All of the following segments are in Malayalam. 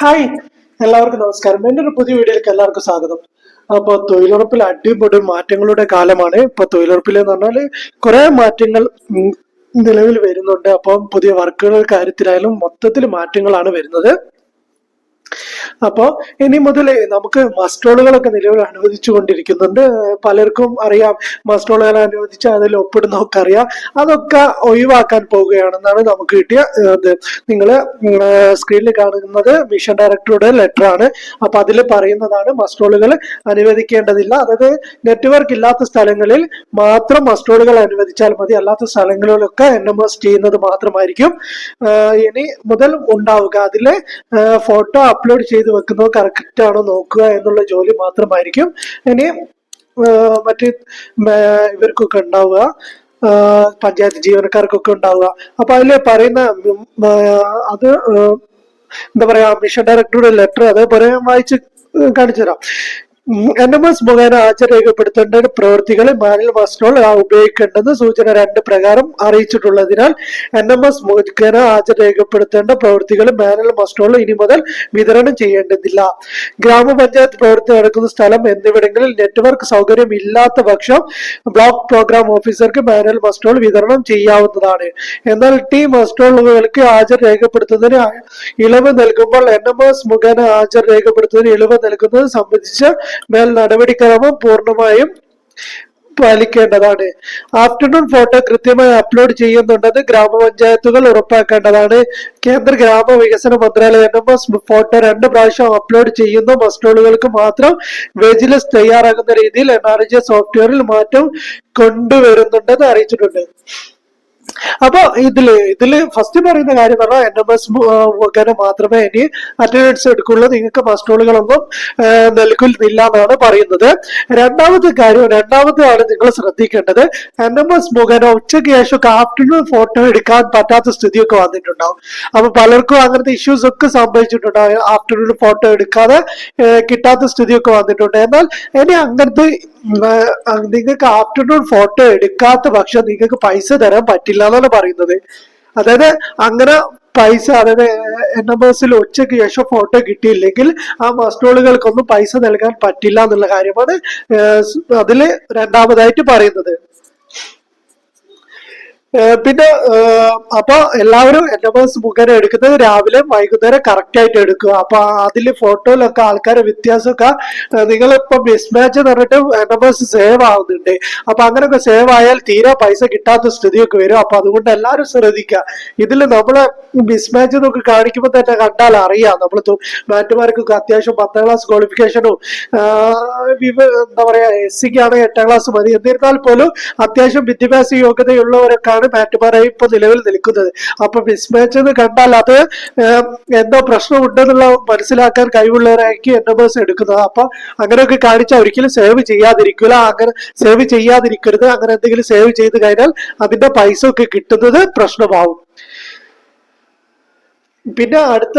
ഹായ് എല്ലാവർക്കും നമസ്കാരം. എന്റെ ഒരു പുതിയ വീഡിയോയിലേക്ക് എല്ലാവർക്കും സ്വാഗതം. അപ്പോൾ തൊഴിലുറപ്പിൽ അടിപൊളി മാറ്റങ്ങളുടെ കാലമാണ്. ഇപ്പൊ തൊഴിലുറപ്പിൽ എന്ന് പറഞ്ഞാൽ കുറേ മാറ്റങ്ങൾ നിലവിൽ വരുന്നുണ്ട്. അപ്പം പുതിയ വർക്കുകളുടെ കാര്യത്തിലായാലും മൊത്തത്തിൽ മാറ്റങ്ങളാണ് വരുന്നത്. അപ്പോൾ ഇനി മുതൽ നമുക്ക് മസ്റ്റോളുകളൊക്കെ നിലവിൽ അനുവദിച്ചു കൊണ്ടിരിക്കുന്നുണ്ട് പലർക്കും അറിയാം മസ്റ്റോളുകൾ അനുവദിച്ച് അതിൽ ഒപ്പിടുന്നൊക്കെ അറിയാം. അതൊക്കെ ഒഴിവാക്കാൻ പോവുകയാണെന്നാണ് നമുക്ക് കിട്ടിയ ഇത് നിങ്ങൾ സ്ക്രീനിൽ കാണുന്നത് മിഷൻ ഡയറക്ടറുടെ ലെറ്റർ ആണ്. അപ്പൊ അതിൽ പറയുന്നതാണ് മസ്റ്റോളുകൾ അനുവദിക്കേണ്ടതില്ല. അതായത് നെറ്റ്വർക്ക് ഇല്ലാത്ത സ്ഥലങ്ങളിൽ മാത്രം മസ്റ്റോളുകൾ അനുവദിച്ചാൽ മതി. അല്ലാത്ത സ്ഥലങ്ങളിലൊക്കെ എൻ എം എസ് ചെയ്യുന്നത് മാത്രമായിരിക്കും. ഇനി മുതൽ ഉണ്ടാവുക. അതിലെ ഫോട്ടോ അപ്ലോഡ് ചെയ്ത് വെക്കുന്നത് കറക്റ്റ് ആണോ നോക്കുക എന്നുള്ള ജോലി മാത്രമായിരിക്കും. ഇനി മറ്റ് ഇവർക്കൊക്കെ ഉണ്ടാവുക. പഞ്ചായത്ത് ജീവനക്കാർക്കൊക്കെ ഉണ്ടാവുക. അപ്പൊ അതിൽ പറയുന്ന അത് എന്താ പറയാ മിഷൻ ഡയറക്ടറുടെ ലെറ്റർ അതേപോലെ വായിച്ച് കാണിച്ചു തരാം എൻ എം എസ് മുഖേന ഹാജർ രേഖപ്പെടുത്തേണ്ട പ്രവൃത്തികൾ മാനുവൽ മാസ്റ്റോൾ ഉപയോഗിക്കേണ്ടെന്ന് സൂചന രണ്ട് പ്രകാരം അറിയിച്ചിട്ടുള്ളതിനാൽ എൻ എം എസ് മുഖേന ഹാജർ രേഖപ്പെടുത്തേണ്ട പ്രവൃത്തികൾ മാനുവൽ മാസ്റ്റോൾ ഇനി മുതൽ വിതരണം ചെയ്യേണ്ടതില്ല. ഗ്രാമപഞ്ചായത്ത് പ്രവൃത്തി നടക്കുന്ന സ്ഥലം എന്നിവിടങ്ങളിൽ നെറ്റ്വർക്ക് സൗകര്യം ഇല്ലാത്ത പക്ഷം ബ്ലോക്ക് പ്രോഗ്രാം ഓഫീസർക്ക് മാനുവൽ മസ്റ്റോൾ വിതരണം ചെയ്യാവുന്നതാണ്. എന്നാൽ ടി മസ്റ്റോളുകൾക്ക് ഹാജർ രേഖപ്പെടുത്തുന്നതിന് ഇളവ് നൽകുമ്പോൾ എൻ എം എസ് മുഖേന ഹാജർ രേഖപ്പെടുത്തുന്നതിന് ഇളവ് നൽകുന്നത് സംബന്ധിച്ച മേൽ നടപടിക്രമം പൂർണമായും പാലിക്കേണ്ടതാണ്. ആഫ്റ്റർനൂൺ ഫോട്ടോ കൃത്യമായി അപ്ലോഡ് ചെയ്യുന്നുണ്ടെന്ന് ഗ്രാമപഞ്ചായത്തുകൾ ഉറപ്പാക്കേണ്ടതാണ്. കേന്ദ്ര ഗ്രാമവികസന മന്ത്രാലയം എൻ ഫോട്ടോ രണ്ട് പ്രാവശ്യം അപ്ലോഡ് ചെയ്യുന്ന. മസ്റ്റോളുകൾക്ക് മാത്രം വെജിലസ് തയ്യാറാകുന്ന രീതിയിൽ എൻ സോഫ്റ്റ്വെയറിൽ മാറ്റം കൊണ്ടുവരുന്നുണ്ടെന്ന് അറിയിച്ചിട്ടുണ്ട്. അപ്പൊ ഇതിൽ ഇതിൽ ഫസ്റ്റ് പറയുന്ന കാര്യം പറഞ്ഞാൽ എൻ എം എസ് മുഖേന മാത്രമേ ഇനി അറ്റൻഡൻസ് എടുക്കുള്ളൂ. നിങ്ങൾക്ക് മസ്റ്റോളുകളൊന്നും നൽകുന്നില്ല എന്നാണ് പറയുന്നത്. രണ്ടാമത്തെ കാര്യം രണ്ടാമത്തെ ആണ് നിങ്ങൾ ശ്രദ്ധിക്കേണ്ടത്. എൻ എം എസ് മുഖേന ഉച്ചയ്ക്ക് ശേഷം ആഫ്റ്റർനൂൺ ഫോട്ടോ എടുക്കാൻ പറ്റാത്ത സ്ഥിതിയൊക്കെ വന്നിട്ടുണ്ടാവും. അപ്പൊ പലർക്കും അങ്ങനത്തെ ഇഷ്യൂസ് ഒക്കെ സംഭവിച്ചിട്ടുണ്ടാവും. ആഫ്റ്റർനൂൺ ഫോട്ടോ എടുക്കാതെ കിട്ടാത്ത സ്ഥിതിയൊക്കെ വന്നിട്ടുണ്ട്. എന്നാൽ ഇനി അങ്ങനത്തെ നിങ്ങൾക്ക് ആഫ്റ്റർനൂൺ ഫോട്ടോ എടുക്കാത്ത പക്ഷം നിങ്ങൾക്ക് പൈസ തരാൻ പറ്റില്ല എന്നാണ് പറയുന്നത്. അതായത് അങ്ങനെ പൈസ അതായത് എൻ എം എസിൽ ഉച്ചയ്ക്ക് ശേഷം ഫോട്ടോ കിട്ടിയില്ലെങ്കിൽ ആ മസ്റ്റോളുകൾക്കൊന്നും പൈസ നൽകാൻ പറ്റില്ല എന്നുള്ള കാര്യമാണ് അതിൽ രണ്ടാമതായിട്ട് പറയുന്നത്. പിന്നെ അപ്പൊ എല്ലാവരും എന്റെ ബസ് മുഖേന എടുക്കുന്നത് രാവിലെ വൈകുന്നേരം കറക്റ്റ് ആയിട്ട് എടുക്കുക. അപ്പൊ അതിൽ ഫോട്ടോയിലൊക്കെ ആൾക്കാരെ വ്യത്യാസമൊക്കെ നിങ്ങൾ നിങ്ങളിപ്പോ മിസ്മാച്ച് എന്ന് പറഞ്ഞിട്ട് എന്റെ ബസ് സേവ് ആവുന്നുണ്ട്. അപ്പൊ അങ്ങനെയൊക്കെ സേവ് ആയാൽ തീരെ പൈസ കിട്ടാത്ത സ്ഥിതിയൊക്കെ വരും. അപ്പൊ അതുകൊണ്ട് എല്ലാവരും ശ്രദ്ധിക്കുക. ഇതിൽ നമ്മളെ മിസ്മാച്ച് നമുക്ക് കാണിക്കുമ്പോൾ തന്നെ കണ്ടാൽ അറിയാം. നമ്മൾ മാറ്റുമാർക്കൊക്കെ അത്യാവശ്യം പത്താം ക്ലാസ് ക്വാളിഫിക്കേഷനും എന്താ പറയാ എസ് സിക്ക് ആണെങ്കിൽ എട്ടാം ക്ലാസ് മതി. എന്നിരുന്നാൽ പോലും അത്യാവശ്യം വിദ്യാഭ്യാസ യോഗ്യതയുള്ളവരൊക്കെയാണ് മാറ്റുമാരായി ഇപ്പൊ നിലവിൽ നിൽക്കുന്നത്. അപ്പൊ മിസ്മാച്ച് എന്ന് കണ്ടാൽ അത് എന്തോ പ്രശ്നമുണ്ടെന്നുള്ള മനസ്സിലാക്കാൻ കഴിവുള്ളവരായിരിക്കും എൻ എം എസ് എടുക്കുന്നത്. അപ്പൊ അങ്ങനെയൊക്കെ കാണിച്ചാൽ ഒരിക്കലും സേവ് ചെയ്യാതിരിക്കില്ല അങ്ങനെ സേവ് ചെയ്യാതിരിക്കരുത്. അങ്ങനെ എന്തെങ്കിലും സേവ് ചെയ്ത് കഴിഞ്ഞാൽ അതിന്റെ പൈസ ഒക്കെ കിട്ടുന്നത് പ്രശ്നമാവും. പിന്നെ അടുത്ത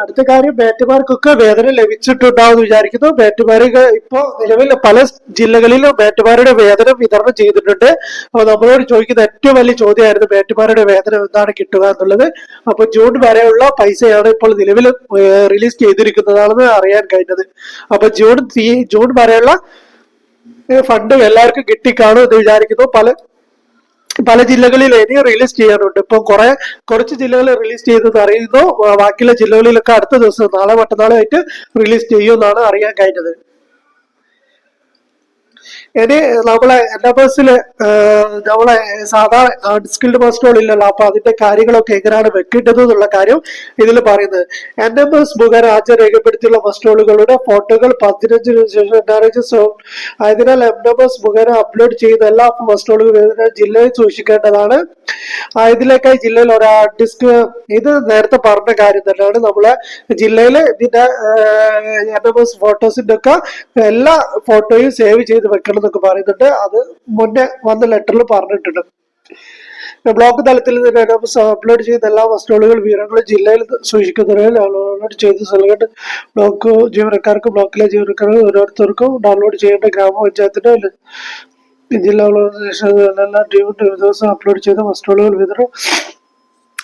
അടുത്ത കാര്യം ബാറ്റുമാർക്കൊക്കെ വേതന ലഭിച്ചിട്ടുണ്ടാവും വിചാരിക്കുന്നു. ബാറ്റുമാർക്ക് ഇപ്പോ നിലവിൽ പല ജില്ലകളിലും ബാറ്റുമാരുടെ വേതനം വിതരണം ചെയ്തിട്ടുണ്ട്. അപ്പൊ നമ്മളോട് ചോദിക്കുന്ന ഏറ്റവും വലിയ ചോദ്യമായിരുന്നു ബാറ്റുമാരുടെ വേതനം എന്താണ് കിട്ടുക എന്നുള്ളത്. അപ്പൊ ജൂൺ വരെയുള്ള പൈസയാണ് ഇപ്പോൾ നിലവിൽ റിലീസ് ചെയ്തിരിക്കുന്നതാണെന്ന് അറിയാൻ കഴിഞ്ഞത്. അപ്പൊ ജൂൺ ജൂൺ വരെയുള്ള ഫണ്ട് എല്ലാവർക്കും കിട്ടിക്കാണും എന്ന് വിചാരിക്കുന്നു. പല പല ജില്ലകളിൽ ഇനി റിലീസ് ചെയ്യാനുണ്ട്. ഇപ്പൊ കുറെ കുറച്ച് ജില്ലകൾ റിലീസ് ചെയ്തത് അറിയുന്നു ബാക്കിയുള്ള ജില്ലകളിലൊക്കെ അടുത്ത ദിവസം നാളെ മറ്റന്നാളായിട്ട് റിലീസ് ചെയ്യുമെന്നാണ് അറിയാൻ കഴിഞ്ഞത്. ഇനി നമ്മളെ എൻ എം എസിൽ നമ്മളെ സാധാ അൺസ്കിൽഡ് മസ്റ്റോൾ ഇല്ലല്ലോ അപ്പൊ അതിന്റെ കാര്യങ്ങളൊക്കെ എങ്ങനെയാണ് വെക്കേണ്ടത് എന്നുള്ള കാര്യം ഇതിൽ പറയുന്നത്. എൻ എം എസ് മുഖേന ഹാജർ രേഖപ്പെടുത്തിയുള്ള മസ്റ്റോളുകളുടെ ഫോട്ടോകൾ പതിനഞ്ചിന് ശേഷം അതിനാൽ ആയതിനാൽ എം എം എസ് മുഖേന അപ്ലോഡ് ചെയ്യുന്ന എല്ലാ മസ്റ്റോളുകളും ജില്ലയിൽ സൂക്ഷിക്കേണ്ടതാണ്. ഇതിലേക്കായി ജില്ലയിൽ ഒരു ഡിസ്ക് ഇത് നേരത്തെ പറഞ്ഞ കാര്യം തന്നെയാണ്. നമ്മളെ ജില്ലയിൽ ഇതിന്റെ എൻ എം എസ് ഫോട്ടോസിന്റെ ഒക്കെ എല്ലാ ഫോട്ടോയും സേവ് ചെയ്ത് വെക്കണം എന്നൊക്കെ പറയുന്നുണ്ട്. അത് മുന്നേ വന്ന ലെറ്ററിൽ പറഞ്ഞിട്ടുണ്ട്. ബ്ലോക്ക് തലത്തിൽ എസ് അപ്ലോഡ് ചെയ്ത എല്ലാ വസ്തുക്കളും വിവരങ്ങളും ജില്ലയിൽ സൂക്ഷിക്കുന്നതിനാൽ ഡൗൺലോഡ് ചെയ്ത് നൽകേണ്ട ബ്ലോക്ക് ജീവനക്കാർക്ക് ബ്ലോക്കിലെ ജീവനക്കാർക്ക് ഓരോരുത്തർക്കും ഡൗൺലോഡ് ചെയ്യേണ്ട ഗ്രാമപഞ്ചായത്തിന്റെ ജില്ലാ എല്ലാ ദിവസം അപ്ലോഡ് ചെയ്ത വസ്തുവകൾ വിതരണം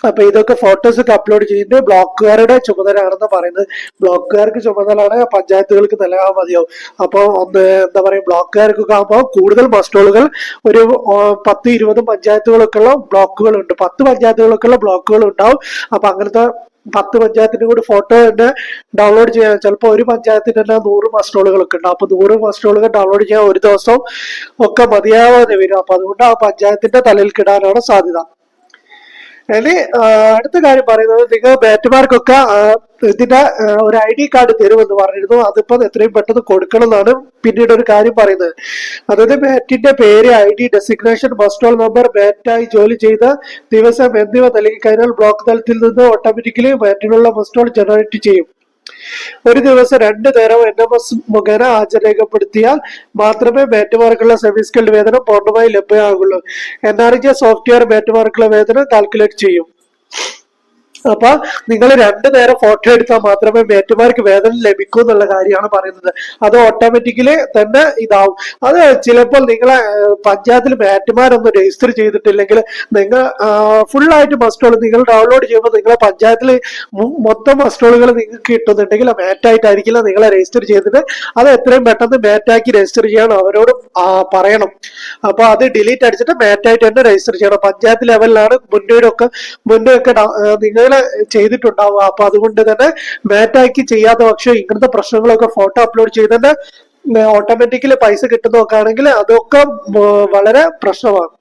അപ്പൊ ഇതൊക്കെ ഫോട്ടോസ് ഒക്കെ അപ്ലോഡ് ചെയ്യുന്നത് ബ്ലോക്കുകാരുടെ ചുമതലയാണെന്ന് പറയുന്നത്. ബ്ലോക്കുകാർക്ക് ചുമതലയാണ് പഞ്ചായത്തുകൾക്ക് നൽകാൻ മതിയാവും. അപ്പൊ ഒന്ന് എന്താ പറയുക ബ്ലോക്കുകാർക്കൊക്കെ ആകുമ്പോൾ കൂടുതൽ മസ്റ്റോളുകൾ ഒരു പത്ത് ഇരുപത് പഞ്ചായത്തുകളൊക്കെ ഉള്ള ബ്ലോക്കുകൾ ഉണ്ട് പത്ത് പഞ്ചായത്തുകളൊക്കെ ഉള്ള ബ്ലോക്കുകൾ ഉണ്ടാവും അപ്പൊ അങ്ങനത്തെ പത്ത് പഞ്ചായത്തിന്റെ കൂടി ഫോട്ടോ തന്നെ ഡൗൺലോഡ് ചെയ്യാൻ ചിലപ്പോൾ ഒരു പഞ്ചായത്തിന് തന്നെ നൂറ് മസ്റ്റോളുകളൊക്കെ ഉണ്ട് അപ്പൊ നൂറ് മസ്റ്റോളുകൾ ഡൗൺലോഡ് ചെയ്യാൻ ഒരു ദിവസം ഒക്കെ മതിയാവാതെ വരും. അപ്പൊ അതുകൊണ്ട് ആ പഞ്ചായത്തിന്റെ തലയിൽ കിടാനാണ് സാധ്യത. ഇനി അടുത്ത കാര്യം പറയുന്നത് നിങ്ങൾ ബാറ്റുമാർക്കൊക്കെ ഇതിന്റെ ഒരു ഐ ഡി കാർഡ് തരുമെന്ന് പറഞ്ഞിരുന്നു. അതിപ്പോ എത്രയും പെട്ടെന്ന് കൊടുക്കണം എന്നാണ് പിന്നീട് ഒരു കാര്യം പറയുന്നത്. അതായത് ബാറ്റിന്റെ പേര് ഐ ഡി ഡെസിഗ്നേഷൻ ബസ്റ്റോൾ നമ്പർ ബാറ്റായി ജോലി ചെയ്ത ദിവസം എന്നിവ നൽകി കഴിഞ്ഞാൽ ബ്ലോക്ക് തലത്തിൽ നിന്ന് ഓട്ടോമാറ്റിക്കലി ബാറ്റിനുള്ള ബസ്റ്റോൾ ജനറേറ്റ് ചെയ്യും. ഒരു ദിവസം രണ്ടു നേരം എൻ എം എസ് മുഖേന ഹാജർ രേഖപ്പെടുത്തിയാൽ മാത്രമേ ബാറ്റുമാർക്കുള്ള സെമി സ്കിൽഡ് വേതനം പൂർണമായി ലഭ്യമാകുള്ളൂ. എൻ ആർ ജി സോഫ്റ്റ്വെയർ ബാറ്റുമാർക്കുള്ള വേതനം കാൽക്കുലേറ്റ് ചെയ്യും. അപ്പൊ നിങ്ങൾ രണ്ടു നേരം ഫോട്ടോ എടുത്താൽ മാത്രമേ മേറ്റുമാർക്ക് വേതനം ലഭിക്കൂ എന്നുള്ള കാര്യമാണ് പറയുന്നത്. അത് ഓട്ടോമാറ്റിക്കലി തന്നെ ഇതാവും. അത് ചിലപ്പോൾ നിങ്ങളെ പഞ്ചായത്തിൽ മേറ്റുമാരൊന്നും രജിസ്റ്റർ ചെയ്തിട്ടില്ലെങ്കിൽ നിങ്ങൾ ഫുള്ളായിട്ട് മസ്റ്റോൾ നിങ്ങൾ ഡൗൺലോഡ് ചെയ്യുമ്പോൾ നിങ്ങളെ പഞ്ചായത്തിൽ മൊത്തം മസ്റ്റോളുകൾ നിങ്ങൾക്ക് കിട്ടുന്നുണ്ടെങ്കിൽ മേറ്റായിട്ടായിരിക്കില്ല നിങ്ങളെ രജിസ്റ്റർ ചെയ്തിട്ട്. അത് എത്രയും പെട്ടെന്ന് മേറ്റാക്കി രജിസ്റ്റർ ചെയ്യണം അവരോട് പറയണം. അപ്പൊ അത് ഡിലീറ്റ് അടിച്ചിട്ട് മേറ്റായിട്ട് തന്നെ രജിസ്റ്റർ ചെയ്യണം. പഞ്ചായത്ത് ലെവലിലാണ് മുന്നേടൊക്കെ മുന്നേ ഒക്കെ ചെയ്തിട്ടുണ്ടാവുക. അപ്പൊ അതുകൊണ്ട് തന്നെ മാറ്റാക്കി ചെയ്യാത്ത പക്ഷം ഇങ്ങനത്തെ പ്രശ്നങ്ങളൊക്കെ ഫോട്ടോ അപ്ലോഡ് ചെയ്ത് തന്നെ ഓട്ടോമാറ്റിക്കലി പൈസ കിട്ടുന്നതൊക്കെ ആണെങ്കിൽ അതൊക്കെ വളരെ പ്രശ്നമാണ്.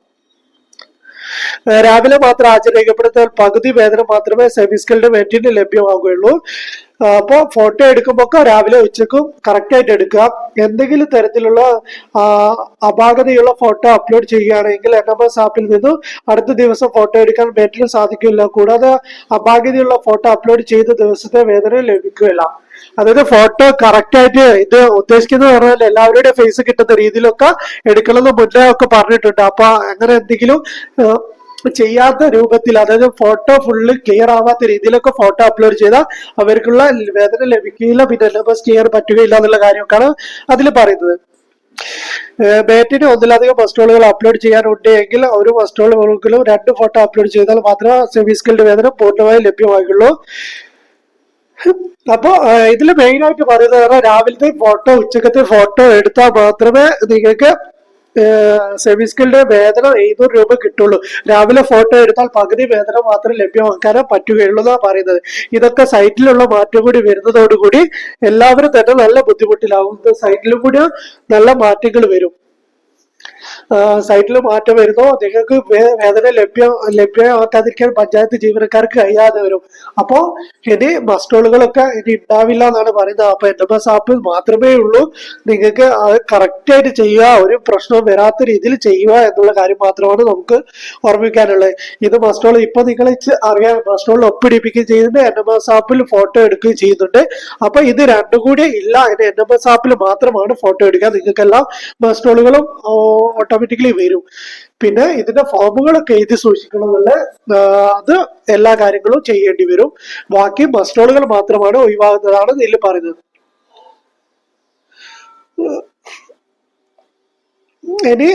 രാവിലെ മാത്രം ആചരിക്കപ്പെടുത്താൻ പകുതി വേതനം മാത്രമേ സെമിസ്കിൽഡ് സ്കിൽഡ് മെറ്റിന് ലഭ്യമാകുകയുള്ളൂ അപ്പോൾ ഫോട്ടോ എടുക്കുമ്പോൾ രാവിലെ ഉച്ചക്കും കറക്റ്റ് ആയിട്ട് എടുക്കുക. എന്തെങ്കിലും തരത്തിലുള്ള അപാകതയുള്ള ഫോട്ടോ അപ്ലോഡ് ചെയ്യുകയാണെങ്കിൽ എൻ എം എസ് ആപ്പിൽ നിന്നും അടുത്ത ദിവസം ഫോട്ടോ എടുക്കാൻ മെറ്റിന് സാധിക്കില്ല. കൂടാതെ അപാകതയുള്ള ഫോട്ടോ അപ്ലോഡ് ചെയ്ത ദിവസത്തെ വേദന ലഭിക്കുകയില്ല. അതായത് ഫോട്ടോ കറക്റ്റ് ആയിട്ട് ഇത് ഉദ്ദേശിക്കുന്നത് പറഞ്ഞാൽ എല്ലാവരുടെയും ഫേസ് കിട്ടുന്ന രീതിയിലൊക്കെ എടുക്കണമെന്ന് മുന്നേ ഒക്കെ പറഞ്ഞിട്ടുണ്ട്. അപ്പൊ അങ്ങനെ എന്തെങ്കിലും ചെയ്യാത്ത രൂപത്തിൽ അതായത് ഫോട്ടോ ഫുള്ള് ക്ലിയർ ആവാത്ത രീതിയിലൊക്കെ ഫോട്ടോ അപ്ലോഡ് ചെയ്താൽ അവർക്കുള്ള വേതനം ലഭിക്കുകയില്ല പിന്നെ സിലബസ് ക്ലിയർ പറ്റുകയില്ല എന്നുള്ള കാര്യമൊക്കെയാണ് അതിൽ പറയുന്നത്. ബാറ്റിന് ഒന്നിലധികം മസ്റ്റോളുകൾ അപ്ലോഡ് ചെയ്യാനുണ്ട് എങ്കിൽ ഒരു മസ്റ്റോളുകൾക്കും രണ്ട് ഫോട്ടോ അപ്ലോഡ് ചെയ്താൽ മാത്രമേ സെമി സ്കിൽഡ് വേതനം പൂർണമായും ലഭ്യമാകുള്ളൂ. അപ്പൊ ഇതിൽ മെയിൻ ആയിട്ട് പറയുന്നത് രാവിലത്തെ ഫോട്ടോ ഉച്ചക്കത്തെ ഫോട്ടോ എടുത്താൽ മാത്രമേ നിങ്ങൾക്ക് സെമി സ്കിൽഡ് വേതനം എഴുന്നൂറ് രൂപ കിട്ടുള്ളൂ. രാവിലെ ഫോട്ടോ എടുത്താൽ പകുതി വേതനം മാത്രം ലഭ്യമാക്കാനേ പറ്റുകയുള്ളൂ എന്നാണ് പറയുന്നത്. ഇതൊക്കെ സൈറ്റിലുള്ള മാറ്റം കൂടി വരുന്നതോടുകൂടി എല്ലാവരും തന്നെ നല്ല ബുദ്ധിമുട്ടിലാവും. സൈറ്റിലും കൂടി നല്ല മാറ്റങ്ങൾ വരും. സൈറ്റിൽ മാറ്റം വരുന്നോ. നിങ്ങൾക്ക് വേതനം ലഭ്യം ലഭ്യമാക്കാതിരിക്കാൻ പഞ്ചായത്ത് ജീവനക്കാർക്ക് കഴിയാതെ വരും. അപ്പോ ഇനി മസ്റ്റോളുകളൊക്കെ ഇനി ഉണ്ടാവില്ല എന്നാണ് പറയുന്നത്. അപ്പൊ എൻ എം എസ് മാത്രമേ ഉള്ളൂ. നിങ്ങൾക്ക് അത് കറക്റ്റ് ആയിട്ട് ചെയ്യുക. ഒരു പ്രശ്നവും വരാത്ത രീതിയിൽ ചെയ്യുക എന്നുള്ള കാര്യം മാത്രമാണ് നമുക്ക് ഓർമ്മിക്കാനുള്ളത്. ഇത് മസ്റ്റോൾ ഇപ്പൊ നിങ്ങൾ അറിയാം. മസ്റ്റോളിൽ ഒപ്പിടിപ്പിക്കുകയും ചെയ്യുന്നുണ്ട് എൻ എം എസ് ആപ്പിൽ ഫോട്ടോ എടുക്കുകയും ചെയ്യുന്നുണ്ട്. അപ്പൊ ഇത് രണ്ടും കൂടി ഇല്ല. എൻ എം എസ് ആപ്പിൽ മാത്രമാണ് ഫോട്ടോ എടുക്കുക. നിങ്ങൾക്കെല്ലാം മസ്റ്റോളുകളും ഓട്ടോമാറ്റിക്കലി വരും. പിന്നെ ഇതിന്റെ ഫോമുകളൊക്കെ എഴുതി സൂക്ഷിക്കണമെന്നുള്ള അത് എല്ലാ കാര്യങ്ങളും ചെയ്യേണ്ടി വരും. ബാക്കി ബസ്റ്റോളുകൾ മാത്രമാണ് ഒഴിവാകുന്നതാണ് ഇതിൽ പറയുന്നത്. ഇനി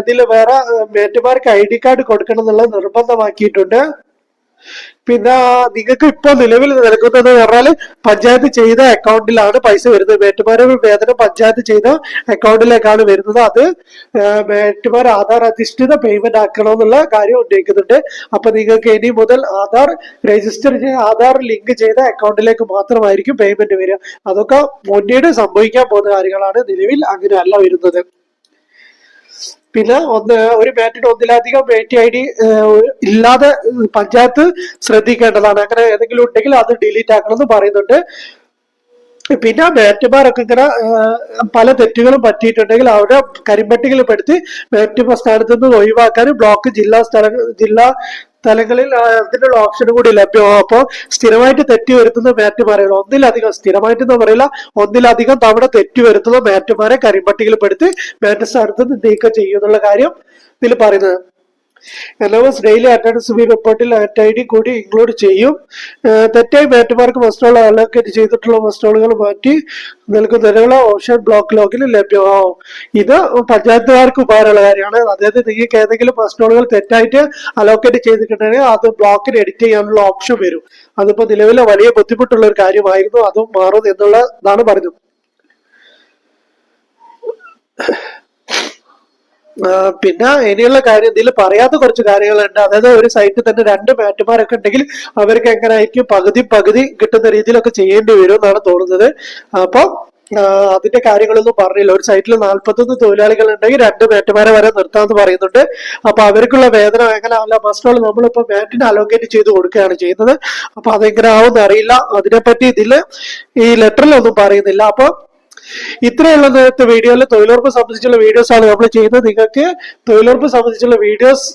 ഇതിൽ വേറെ മേറ്റുമാർക്ക് ഐ ഡി കാർഡ് കൊടുക്കണം എന്നുള്ളത് നിർബന്ധമാക്കിയിട്ടുണ്ട്. പിന്നെ നിങ്ങൾക്ക് ഇപ്പോൾ നിലവിൽ നൽകുന്നത് പറഞ്ഞാൽ പഞ്ചായത്ത് ചെയ്ത അക്കൗണ്ടിലാണ് പൈസ വരുന്നത്. മേറ്റുമാരെ വേതനം പഞ്ചായത്ത് ചെയ്ത അക്കൗണ്ടിലേക്കാണ് വരുന്നത്. അത് മേറ്റുമാർ ആധാർ അധിഷ്ഠിത പേയ്മെന്റ് ആക്കണം എന്നുള്ള കാര്യം ഉന്നയിക്കുന്നുണ്ട്. അപ്പൊ നിങ്ങൾക്ക് ഇനി മുതൽ ആധാർ രജിസ്റ്റർ ചെയ്ത് ആധാർ ലിങ്ക് ചെയ്ത അക്കൗണ്ടിലേക്ക് മാത്രമായിരിക്കും പേയ്മെന്റ് വരിക. അതൊക്കെ മുന്നീട് സംഭവിക്കാൻ പോകുന്ന കാര്യങ്ങളാണ് നിലവിൽ അങ്ങനെയല്ല വരുന്നത്. പിന്നെ ഒന്ന് ഒരു ബാറ്റിന് ഒന്നിലധികം ബാറ്റ് ഐ ഡി ഇല്ലാതെ പഞ്ചായത്ത് ശ്രദ്ധിക്കേണ്ടതാണ്. അങ്ങനെ ഏതെങ്കിലും ഉണ്ടെങ്കിൽ അത് ഡിലീറ്റ് ആക്കണമെന്ന് പറയുന്നുണ്ട്. പിന്നെ ബാറ്റുമാരൊക്കെ ഇങ്ങനെ പല തെറ്റുകളും പറ്റിയിട്ടുണ്ടെങ്കിൽ അവരെ കരിമ്പട്ടികയിൽ പെടുത്തി ബാറ്റ് സ്ഥാനത്ത് നിന്ന് ഒഴിവാക്കാനും ബ്ലോക്ക് ജില്ലാ സ്ഥല ജില്ലാ തലങ്ങളിൽ ആ, അതിനുള്ള ഓപ്ഷനും കൂടി ലഭ്യമാവും അപ്പോൾ സ്ഥിരമായിട്ട് തെറ്റ് വരുത്തുന്ന മാറ്റുമാരെയാണ് ഒന്നിലധികം സ്ഥിരമായിട്ട് എന്ന് പറയില്ല ഒന്നിലധികം തവണ തെറ്റ് വരുത്തുന്ന മാറ്റുമാരെ കരിമ്പട്ടികയിൽ പെടുത്തി മാറ്റ സ്ഥാനത്ത് നീക്കം ചെയ്യുന്നുള്ള കാര്യം ഇതിൽ പറയുന്നത്. എം ഡെയിലി അറ്റൻഡൻസ് ഫീ റിപ്പോർട്ടിൽ അറ്റ് ഐ ഡി കൂടി ഇൻക്ലൂഡ് ചെയ്യും. തെറ്റായി ബാറ്റ് മാർക്ക് മസ്റ്റോൾ അലോക്കേറ്റ് ചെയ്തിട്ടുള്ള മസ്റ്റോളുകൾ മാറ്റി നൽകുന്നതിനുള്ള ഓപ്ഷൻ ബ്ലോക്ക് ലോഗിൽ ലഭ്യമാവും. ഇത് പഞ്ചായത്തുകാർക്ക് ഉപകാരമുള്ള കാര്യമാണ്. അതായത് നിങ്ങൾക്ക് ഏതെങ്കിലും മസ്റ്റോളുകൾ തെറ്റായിട്ട് അലോക്കേറ്റ് ചെയ്തിട്ടുണ്ടെങ്കിൽ അത് ബ്ലോക്കിൽ എഡിറ്റ് ചെയ്യാനുള്ള ഓപ്ഷൻ വരും. അതിപ്പോ നിലവിലെ വലിയ ബുദ്ധിമുട്ടുള്ള ഒരു കാര്യമായിരുന്നു അതും മാറും എന്നുള്ളതാണ് പറഞ്ഞത്. പിന്നെ ഇനിയുള്ള കാര്യം ഇതിൽ പറയാത്ത കുറച്ച് കാര്യങ്ങളുണ്ട്. അതായത് ഒരു സൈറ്റിൽ തന്നെ രണ്ട് മാറ്റുമാരൊക്കെ ഉണ്ടെങ്കിൽ അവർക്ക് എങ്ങനെ ആയിരിക്കും പകുതി പകുതി കിട്ടുന്ന രീതിയിലൊക്കെ ചെയ്യേണ്ടി വരും എന്നാണ് തോന്നുന്നത്. അപ്പൊ ആ, അതിന്റെ കാര്യങ്ങളൊന്നും പറഞ്ഞില്ല. ഒരു സൈറ്റിൽ നാൽപ്പത്തൊന്ന് തൊഴിലാളികൾ ഉണ്ടെങ്കിൽ രണ്ട് മാറ്റുമാരെ വരെ നിർത്താമെന്ന് പറയുന്നുണ്ട്. അപ്പൊ അവർക്കുള്ള വേതനം എങ്ങനെ അല്ല മസ്റ്റോൾ നമ്മളിപ്പോ മാറ്റിന് അലോക്കേറ്റ് ചെയ്ത് കൊടുക്കുകയാണ് ചെയ്യുന്നത്. അപ്പൊ അതെങ്ങനെ ആവുമെന്ന് അറിയില്ല. അതിനെപ്പറ്റി ഇതിൽ ഈ ലെറ്ററിലൊന്നും പറയുന്നില്ല. അപ്പൊ ഇത്രയുള്ള നേരത്തെ വീഡിയോയിൽ തൊഴിലുറപ്പ് സംബന്ധിച്ചുള്ള വീഡിയോസ് ആണ് നമ്മൾ ചെയ്യുന്നത്. നിങ്ങൾക്ക് തൊഴിലുറപ്പ് സംബന്ധിച്ചുള്ള വീഡിയോസ്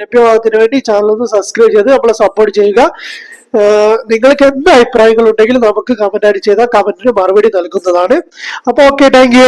ലഭ്യമാകുന്നതിന് വേണ്ടി ചാനൽ ഒന്ന് സബ്സ്ക്രൈബ് ചെയ്ത് നമ്മളെ സപ്പോർട്ട് ചെയ്യുക. നിങ്ങൾക്ക് എന്ത് അഭിപ്രായങ്ങൾ ഉണ്ടെങ്കിലും നമുക്ക് കമന്റ് ആയിട്ട് ചെയ്താൽ കമന്റിന് മറുപടി നൽകുന്നതാണ്. അപ്പൊ ഓക്കെ താങ്ക്